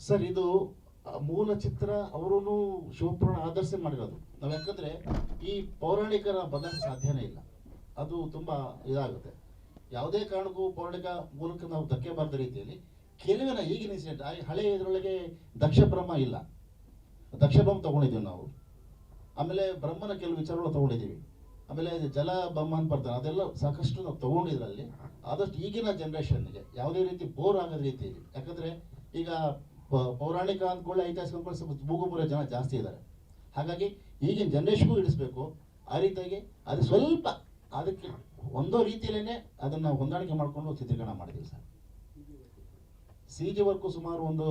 Sir ಇದು ಆ, ಮೂಲ ಚಿತ್ರ ಅವರು ಶಿವಪುರಾಣ ಆದರ್ಶ ಮಾಡಿರೋದು. ನಾವು ಯಾಕಂದ್ರೆ ಈ ಪೌರಾಣಿಕರ ಬದಲ ಸಾಧ್ಯನೇ ಇಲ್ಲ. ಅದು ತುಂಬಾ ಇದಾಗುತ್ತೆ. ಯಾವುದೇ ಕಾರಣಕ್ಕೂ ಪೌರಾಣಿಕ ಮೂಲಕ ನಾವು ಧಕ್ಕೆ ಬಾರದ ರೀತಿಯಲ್ಲಿ ಕೆಲವಿನ ಈಗಿನ ಇನ್ಸಿಡೆಂಟ್ ಹಳೆ ಇದರೊಳಗೆ ದಕ್ಷ ಬ್ರಹ್ಮ ಇಲ್ಲ. ದಕ್ಷ ಬ್ರಹ್ಮ ತಗೊಂಡಿದ್ದೀವಿ ನಾವು. ಆಮೇಲೆ ಬ್ರಹ್ಮನ ಕೆಲವು ವಿಚಾರಗಳು ತಗೊಂಡಿದ್ದೀವಿ. ಆಮೇಲೆ ಜಲ ಬ್ರಹ್ಮ ಅಂತ ಬರ್ತಾರೆ ಅದೆಲ್ಲ ಸಾಕಷ್ಟು ನಾವು ತಗೊಂಡಿದ್ರಲ್ಲಿ ಆದಷ್ಟು ಈಗಿನ ಜನ್ರೇಷನ್ಗೆ ಯಾವುದೇ ರೀತಿ ಬೋರ್ ಆಗದ ರೀತಿಯಲ್ಲಿ. ಯಾಕಂದ್ರೆ ಈಗ ಪೌರಾಣಿಕ ಅಂದ್ಕೊಳ್ಳಿ ಐತಿಹಾಸಿಕ ಅಂದ್ಕೊಳ್ಳಿ ಸ್ವಲ್ಪ ಭೂಗೋಪುರ ಜನ ಜಾಸ್ತಿ ಇದ್ದಾರೆ ಹಾಗಾಗಿ ಈಗಿನ ಜನ್ರೇಷನ್ಗೂ ಇಡಿಸ್ಬೇಕು. ಆ ರೀತಿಯಾಗಿ ಅದು ಸ್ವಲ್ಪ ಅದಕ್ಕೆ ಒಂದೋ ರೀತಿಯಲ್ಲೇ ಅದನ್ನು ಹೊಂದಾಣಿಕೆ ಮಾಡಿಕೊಂಡು ಚಿತ್ರೀಕರಣ ಮಾಡಿದ್ದೀವಿ ಸರ್. ಸಿ ಜಿ ವರ್ಕು ಸುಮಾರು ಒಂದು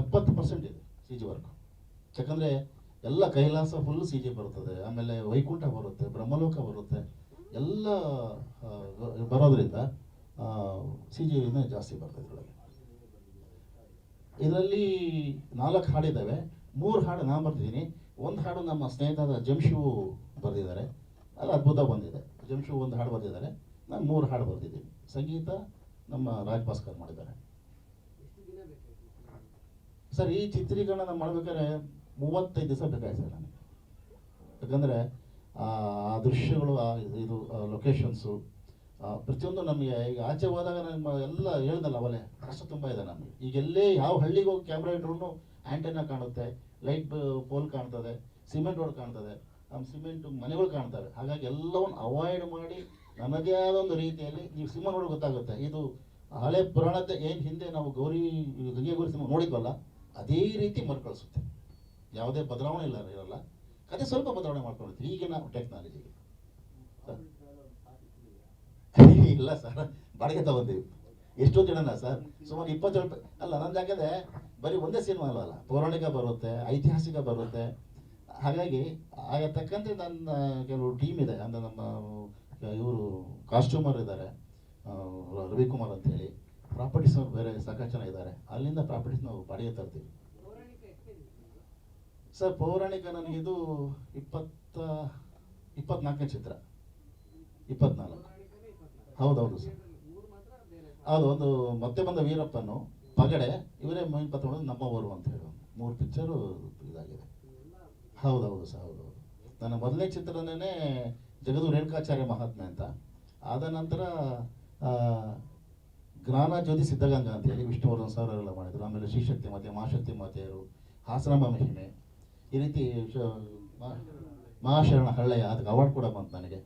ಎಪ್ಪತ್ತು ಪರ್ಸೆಂಟ್ ಇದೆ ಸಿ ಜಿ ವರ್ಕ್ ಯಾಕಂದರೆ ಎಲ್ಲ ಕೈಲಾಸ ಫುಲ್ ಸಿ ಜಿ ಬರುತ್ತದೆ. ಆಮೇಲೆ ವೈಕುಂಠ ಬರುತ್ತೆ, ಬ್ರಹ್ಮಲೋಕ ಬರುತ್ತೆ. ಎಲ್ಲ ಬರೋದರಿಂದ ಬರೋದ್ರಿಂದ ಸಿ ಜಿ ಜಾಸ್ತಿ ಬರ್ತದೆ ಇದರೊಳಗೆ. ಇದರಲ್ಲಿ ನಾಲ್ಕು ಹಾಡಿದ್ದಾವೆ ಮೂರು ಹಾಡು ನಾನು ಬರ್ತಿದ್ದೀನಿ ಒಂದು ಹಾಡು ನಮ್ಮ ಸ್ನೇಹಿತರಾದ ಜಮ್ಶು ಬರೆದಿದ್ದಾರೆ. ಅದು ಅದ್ಭುತ ಬಂದಿದೆ. ಜಮ್ಶು ಒಂದು ಹಾಡು ಬರೆದಿದ್ದಾರೆ. ನಾನು ಮೂರು ಹಾಡು ಬರೆದಿದ್ದೀನಿ. ಸಂಗೀತ ನಮ್ಮ ರಾಜ್ ಭಾಸ್ಕರ್ ಮಾಡಿದ್ದಾರೆ. ಸರ್, ಈ ಚಿತ್ರೀಕರಣ ಮಾಡ್ಬೇಕಾದ್ರೆ ಮೂವತ್ತೈದು ದಿವಸ ಬೇಕಾಯ್ತು ಸರ್ ನನಗೆ. ಯಾಕಂದರೆ, ಆ ದೃಶ್ಯಗಳು ಇದು ಲೊಕೇಶನ್ಸು ಪ್ರತಿಯೊಂದು ನಮಗೆ ಈಗ ಆಚೆ ಹೋದಾಗ ನಮ್ಮ ಎಲ್ಲ ಹೇಳ್ದಲ್ಲ ಅವಲೇ ಕಷ್ಟ ತುಂಬ ಇದೆ ನಮಗೆ. ಈಗ ಎಲ್ಲೇ ಯಾವ ಹಳ್ಳಿಗೆ ಹೋಗಿ ಕ್ಯಾಮ್ರಾ ಇಟ್ರೂ ಆ್ಯಂಟೆನಾ ಕಾಣುತ್ತೆ ಲೈಟ್ ಪೋಲ್ ಕಾಣ್ತದೆ ಸಿಮೆಂಟ್ ರೋಡ್ ಕಾಣ್ತದೆ, ನಮ್ಮ ಸಿಮೆಂಟ್ ಮನೆಗಳು ಕಾಣ್ತವೆ. ಹಾಗಾಗಿ ಎಲ್ಲವನ್ನು ಅವಾಯ್ಡ್ ಮಾಡಿ ನನ್ನದೇ ಆದ ಒಂದು ರೀತಿಯಲ್ಲಿ ನೀವು ಸಿನಿಮಾ ನೋಡಿ ಗೊತ್ತಾಗುತ್ತೆ. ಇದು ಹಳೆ ಪುರಾಣದ ಏನು ಹಿಂದೆ ನಾವು ಗೌರಿ ಗಂಗೆ ಗೌರಿ ಸಿನಿಮಾ ನೋಡಿದ್ವಲ್ಲ, ಅದೇ ರೀತಿ ಮರುಕಳಿಸುತ್ತೆ. ಯಾವುದೇ ಬದಲಾವಣೆ ಇಲ್ಲ, ಇರಲ್ಲ. ಅದೇ ಸ್ವಲ್ಪ ಬದಲಾವಣೆ ಮಾಡ್ಕೊಂಡಿರ್ತೀವಿ ಈಗಿನ ಟೆಕ್ನಾಲಜಿಗೆ ಇಲ್ಲ ಸರ್. ಬಾಡಿಗೆ ತಗೊಂತೀವಿ. ಎಷ್ಟೊಂದು ಜನನ ಸರ್. ಸುಮಾರು ಇಪ್ಪತ್ತೇಳು ಅಲ್ಲ, ನಂದು ಯಾಕಂದ್ರೆ ಬರೀ ಒಂದೇ ಸಿನಿಮಾ ಅಲ್ಲ ಪೌರಾಣಿಕ ಬರುತ್ತೆ, ಐತಿಹಾಸಿಕ ಬರುತ್ತೆ. ಹಾಗಾಗಿ ಆಗ ತಕ್ಕಂತೆ ನನ್ನ ಕೆಲವು ಟೀಮ್ ಇದೆ. ಅಂದರೆ ನಮ್ಮ ಇವರು ಕಾಸ್ಟ್ಯೂಮರ್ ಇದ್ದಾರೆ ರವಿಕುಮಾರ್ ಅಂತೇಳಿ. ಪ್ರಾಪರ್ಟೀಸ್ ಬೇರೆ ಸಾಕಷ್ಟು ಜನ ಇದ್ದಾರೆ ಅಲ್ಲಿಂದ ಪ್ರಾಪರ್ಟೀಸ್ ನಾವು ಬಾಡಿಗೆ ತರ್ತೀವಿ. ಸರ್, ಪೌರಾಣಿಕ ನನಗಿದು ಇಪ್ಪತ್ತ, ಇಪ್ಪತ್ನಾಲ್ಕನೇ ಚಿತ್ರ. ಇಪ್ಪತ್ನಾಲ್ಕು. ಹೌದೌದು ಸರ್. ಹೌದು ಒಂದು ಮತ್ತೆ ಬಂದ ವೀರಪ್ಪನು ಪಗಡೆ, ಇವರೇ ಮೈನ್ ಪತ್ರ ನಮ್ಮವರು ಅಂತ ಹೇಳಿ ಮೂರು ಪಿಕ್ಚರು ಇದಾಗಿದೆ. ಹೌದೌದು ಸರ್ ಹೌದು ನನ್ನ ಮೊದಲನೇ ಚಿತ್ರನೇ ಜಗದು ರೇಣುಕಾಚಾರ್ಯ ಮಹಾತ್ಮೆ ಅಂತ. ಆದ ನಂತರ ಜ್ಞಾನ ಜ್ಯೋತಿ ಸಿದ್ಧಗಂಗಾ ಅಂತ ಹೇಳಿ ವಿಷ್ಣುವರ್ಧನ್ ಸರ್ ಎಲ್ಲ ಮಾಡಿದ್ರು. ಆಮೇಲೆ ಶ್ರೀಶಕ್ತಿ ಮಾತೆ, ಮಹಾಶಕ್ತಿ ಮಾತೆಯರು ಹಾಸನಾಂಬ ಮಹಿಮೆ. ಈ ರೀತಿ ಮಹಾಶರಣ ಹಳ್ಳೆಯ ಅದಕ್ಕೆ ಅವಾರ್ಡ್ ಕೂಡ ಬಂತು ನನಗೆ.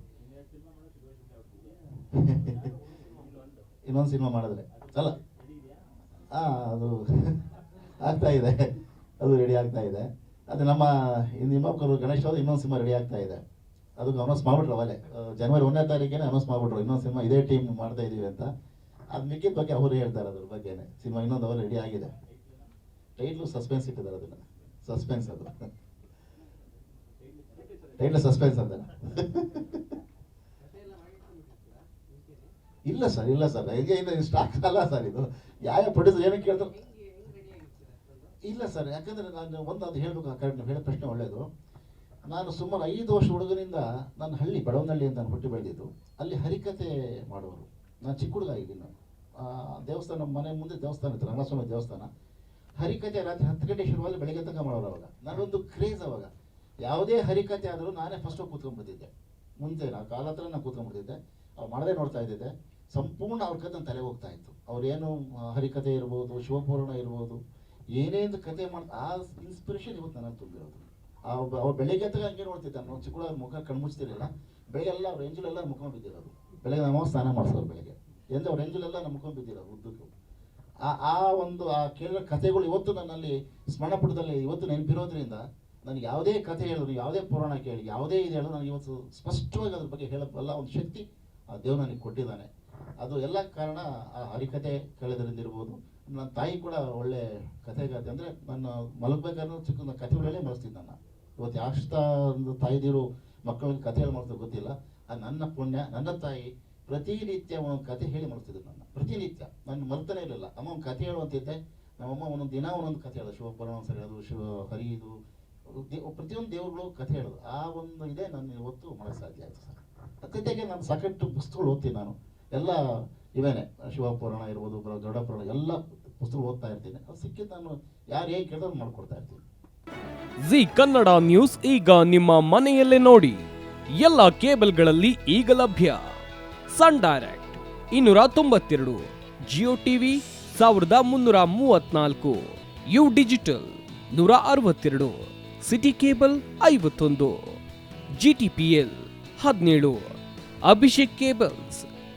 ಇನ್ನೊಂದು ಸಿನಿಮಾ ಮಾಡಿದ್ರೆ. ಅಲ್ಲ. ಆ, ಅದು ಆಗ್ತಾ ಇದೆ. ಅದು ರೆಡಿ ಆಗ್ತಾ ಇದೆ. ಅದು ನಮ್ಮ ನಿಮ್ಮಕ್ಕರು ಗಣೇಶ್ ಅವರು ಇನ್ನೊಂದು ಸಿನಿಮಾ ರೆಡಿ ಆಗ್ತಾ ಇದೆ. ಅದಕ್ಕೆ ಅನೌನ್ಸ್ ಮಾಡ್ಬಿಟ್ರು ಅವಲೇ ಜನವರಿ ಒಂದನೇ ತಾರೀಕಿಗೆ ಅನೌನ್ಸ್ ಮಾಡ್ಬಿಟ್ರು. ಇನ್ನೊಂದು ಸಿನಿಮಾ ಇದೇ ಟೀಮ್ ಮಾಡ್ತಾ ಇದ್ದೀವಿ ಅಂತ. ಅದು ಮಿಕ್ಕಿದ ಬಗ್ಗೆ ಅವರು ಹೇಳ್ತಾರೆ ಅದ್ರ ಬಗ್ಗೆನೆ. ಸಿನಿಮಾ ಇನ್ನೊಂದು ಅವರು ರೆಡಿ ಆಗಿದೆ. ಟೈಟ್ಲು ಸಸ್ಪೆನ್ಸ್ ಇಟ್ಟಿದ್ದಾರೆ ಅದನ್ನು. ಸಸ್ಪೆನ್ಸ್ ಅದು. ಟೈಟ್ಲು ಸಸ್ಪೆನ್ಸ್ ಅಂತ ಇಲ್ಲ ಸರ್ ಇಲ್ಲ ಸರ್. ಹೇಗೆ ಇಲ್ಲ ಸ್ಟಾಕ್ ಅಲ್ಲ ಸರ್ ಇದು. ಯಾವ ಪ್ರೊಡ್ಯೂಸರ್ ಏನಕ್ಕೆ ಕೇಳಿದ್ರು ಇಲ್ಲ ಸರ್, ಯಾಕಂದ್ರೆ ನಾನು ಒಂದು ಅದು ಆ ಕರೆಕ್ಟ್ ಹೇಳೋ ಪ್ರಶ್ನೆ ಒಳ್ಳೆಯದು ನಾನು ಸುಮಾರು ಐದು ವರ್ಷ ಹುಡುಗನಿಂದ ನನ್ನ ಹಳ್ಳಿ, ಬಡವನಹಳ್ಳಿ ಅಂತ ನಾನು ಹುಟ್ಟಿ ಬೆಳೆದಿದ್ದು. ಅಲ್ಲಿ ಹರಿಕತೆ ಮಾಡೋರು ನಾನು ಚಿಕ್ಕ ಹುಡುಗ ಇದ್ದೀನಿ ದೇವಸ್ಥಾನ, ಮನೆ ಮುಂದೆ ದೇವಸ್ಥಾನ ಇತ್ತು ರಂಗಸ್ವಾಮಿ ದೇವಸ್ಥಾನ. ಹರಿಕತೆ ರಾತ್ರಿ ಹತ್ತು ಗಂಟೆ ಶುರುವಾಗಿ ಬೆಳಗ್ಗೆ ತನಕ ಮಾಡೋರು ಅವಾಗ. ನನ್ನೊಂದು ಕ್ರೇಜ್ ಅವಾಗ. ಯಾವುದೇ ಹರಿಕತೆ ಆದರೂ ನಾನೇ ಫಸ್ಟ್ ಹೋಗಿ ಕೂತ್ಕೊಂಡ್ಬಿಡ್ತಿದ್ದೆ ಮುಂದೆ ನಾನು ಕಾಲ ಹತ್ರ ನಾನು ಕೂತ್ಕೊಂಡ್ಬಿಟ್ಟಿದ್ದೆ. ಅವ್ರು ಮಾಡದೇ ನೋಡ್ತಾ ಇದ್ದಿದ್ದೆ. ಸಂಪೂರ್ಣ ಅವ್ರ ಕತೆ ತಲೆ ಹೋಗ್ತಾ ಇತ್ತು. ಅವ್ರೇನು ಹರಿಕಥೆ ಇರ್ಬೋದು, ಶಿವಪೂರ್ಣ ಇರ್ಬೋದು ಏನೇನು ಕತೆ ಮಾಡ್ತಾ, ಆ ಇನ್ಸ್ಪಿರೇಷನ್ ಇವತ್ತು ನನಗೆ ತುಂಬಿರೋದು. ಆ ಅವ್ರು ಬೆಳಿಗ್ಗೆ ಅಂತ ಹಂಗೆ ನೋಡ್ತಿದ್ದೆ ನಾನು ಚಿಕ್ಕ ಮುಖ ಕಣ್ಮುಚ್ತಿರಲಿಲ್ಲ ಬೆಳಗ್ಗೆ ಎಲ್ಲ ಅವ್ರ ಎಂಜಲೆಲ್ಲ ಮುಖ ಬಿದ್ದಿರೋದು. ಬೆಳಗ್ಗೆ ನಮ್ಮ ಸ್ನಾನ ಮಾಡಿಸೋರು ಬೆಳಗ್ಗೆ. ಎಂದು ಅವ್ರ ಎಂಜಲೆಲ್ಲ ನಮ್ಮ ಮುಖ ಬಿದ್ದಿರೋದು ಆ ಆ ಒಂದು, ಆ ಕೇಳಿದ ಕಥೆಗಳು ಇವತ್ತು ನನ್ನಲ್ಲಿ ಸ್ಮರಣಪುಟದಲ್ಲಿ ಇವತ್ತು ನೆನಪಿರೋದ್ರಿಂದ ನನಗೆ ಯಾವುದೇ ಕಥೆ ಹೇಳಿದ್ರು, ಯಾವುದೇ ಪುರಾಣ ಕೇಳಿ, ಯಾವುದೇ ಇದು ಹೇಳಿದ್ರು ನನಗೆ ಇವತ್ತು ಸ್ಪಷ್ಟವಾಗಿ ಅದ್ರ ಬಗ್ಗೆ ಹೇಳಬಲ್ಲ ಒಂದು ಶಕ್ತಿ ಆ ದೇವ್ರು ನನಗೆ ಕೊಟ್ಟಿದ್ದಾನೆ. ಅದು ಎಲ್ಲ ಕಾರಣ ಆ ಹರಿಕತೆ ಕೇಳೋದ್ರಿಂದ ಇರ್ಬೋದು ನನ್ನ ತಾಯಿ ಕೂಡ ಒಳ್ಳೆ ಕಥೆಗಾರ್ತಿ ಅಂದರೆ ನನ್ನ ಮಲಗಬೇಕಾದ್ರೆ ಚಿಕ್ಕ ಕಥೆಗಳಲ್ಲೇ ಮರೆಸ್ತಿದ್ದೆ ನಾನು. ಇವತ್ತು ಯಾಷ್ಟ ಒಂದು ತಾಯಿದಿರು ಮಕ್ಕಳಿಗೆ ಕಥೆ ಹೇಳಿ ಗೊತ್ತಿಲ್ಲ. ಆ ನನ್ನ ಪುಣ್ಯ, ನನ್ನ ತಾಯಿ ಪ್ರತಿನಿತ್ಯ ಒಂದೊಂದು ಕಥೆ ಹೇಳಿ ಮಾಡ್ತಿದ್ರು ನನ್ನ, ಪ್ರತಿನಿತ್ಯ. ನನ್ನ ಮರ್ತನೇ ಇರಲಿಲ್ಲ. ಅಮ್ಮ ಒಂದು ಕಥೆ ಹೇಳುವಂತಿದ್ದೆ ನಮ್ಮಮ್ಮ ಒಂದೊಂದು ದಿನ ಒಂದೊಂದು ಕಥೆ ಹೇಳೋದು. ಶಿವಪುರಾಣ ಒಂದ್ಸರಿ ಹೇಳೋದು, ಶಿವ ಹರಿದು ಪ್ರತಿಯೊಂದು ದೇವರುಗಳು ಕಥೆ ಹೇಳೋದು. ಆ ಒಂದು ಇದೇ ನಾನು ಇವತ್ತು ಮಾಡೋಕ್ಕೆ ಸಾಧ್ಯ ಆಯ್ತು ಸರ್ ಕಥೆಗೆ ನಾನು ಸಾಕಷ್ಟು ಪುಸ್ತಕಗಳು ಓದ್ತೀನಿ ನಾನು. ಎಲ್ಲ ಇವೇನೆ, ಶಿವಪುರಾಣ ಇರ್ಬೋದು ದೊಡ್ಡ ಪುರಾಣ ಎಲ್ಲ ಪುಸ್ತಕ ಓದ್ತಾ ಇರ್ತೀನಿ. ಅದು ಸಿಕ್ಕಿದ್ದು ನಾನು ಯಾರು ಹೇಗೆ ಕೇಳಿದ್ರು ಮಾಡ್ಕೊಡ್ತಾ ಇರ್ತೀನಿ. ಜಿ ಕನ್ನಡ ನ್ಯೂಸ್ ಈಗ ನಿಮ್ಮ ಮನೆಯಲ್ಲೇ ನೋಡಿ. ಎಲ್ಲ ಕೇಬಲ್ಗಳಲ್ಲಿ ಈಗ ಲಭ್ಯ. ಸನ್ ಡೈರೆಕ್ಟ್ ಇನ್ನೂರ ತೊಂಬತ್ತೆರಡು, ಜಿಯೋ ಟಿವಿ ಸಾವಿರದ ಮುನ್ನೂರ ಮೂವತ್ನಾಲ್ಕು, ಯು ಡಿಜಿಟಲ್ ನೂರ ಅರವತ್ತೆರಡು, ಸಿಟಿ ಕೇಬಲ್ ಐವತ್ತೊಂದು, ಜಿ ಟಿ ಪಿ ಎಲ್ ಹದಿನೇಳು, ಅಭಿಷೇಕ್ ಕೇಬಲ್ಸ್